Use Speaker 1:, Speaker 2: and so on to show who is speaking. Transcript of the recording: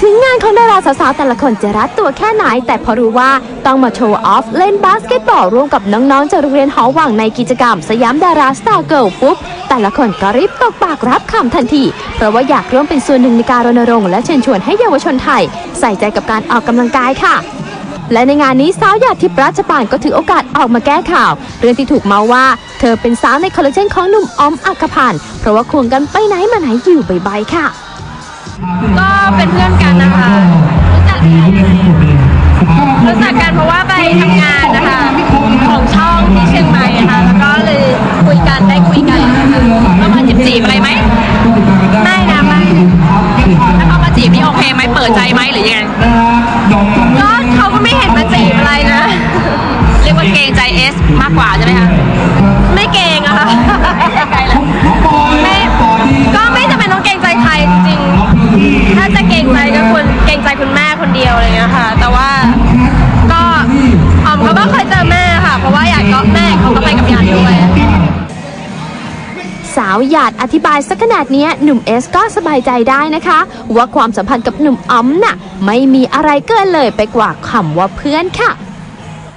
Speaker 1: ถึงงานของดาราสาวๆแต่ละคนจะรัดตัวแค่ไหน แต่พอรู้ว่าต้องมาโชว์ออฟ เล่นบาสเกตบอลร่วมกับน้องๆจากโรงเรียนหอวังในกิจกรรม สยามดาราสตาร์เกิลปุ๊บ แต่ละคนก็รีบตกปากรับคำทันที เพราะว่าอยากร่วมเป็นส่วนหนึ่งในการรณรงค์และเชิญชวนให้เยาวชนไทย ใส่ใจกับการออกกำลังกายค่ะและในงานนี้สาวหยาดทิพย์ราชปานก็ถือโอกาสออกมาแก้ข่าว เรื่องที่ถูกเมาว่า เธอเป็นสาวในคอลเลคชันของหนุ่มอมอักขพันธ์เพราะว่าควงกันไปไหนมาไหนอยู่บ่อยๆค่ะ
Speaker 2: พื่อนกันนะคะ รู้จักกันเพราะว่าไปทำงานนะคะ ของช่องที่เชียงใหม่นะคะแล้วก็เลยคุยกันได้คุยกันแล้วมาจีบจีบอะไรไหมไม่นะไม่ถ้าเขามาจีบนี่โอเคไหมเปิดใจไหมหรือยังไงก็เขาก็ไม่เห็นมาจีบอะไรนะ เรียกว่าเกรงใจเอสมากกว่าใช่ไหมคะ ค่ะ แต่ว่าก็ออมก็ไม่เคยเจอแม่ค่ะ เพราะว่าอยากก็แม่เขาก็ไปกับยานด้วย
Speaker 1: สาวหยาดอธิบายสักขนาดนี้หนุ่มเอสก็สบายใจได้นะคะ ว่าความสัมพันธ์กับหนุ่มออมน่ะ ไม่มีอะไรเกินเลยไปกว่าคำว่าเพื่อนค่ะ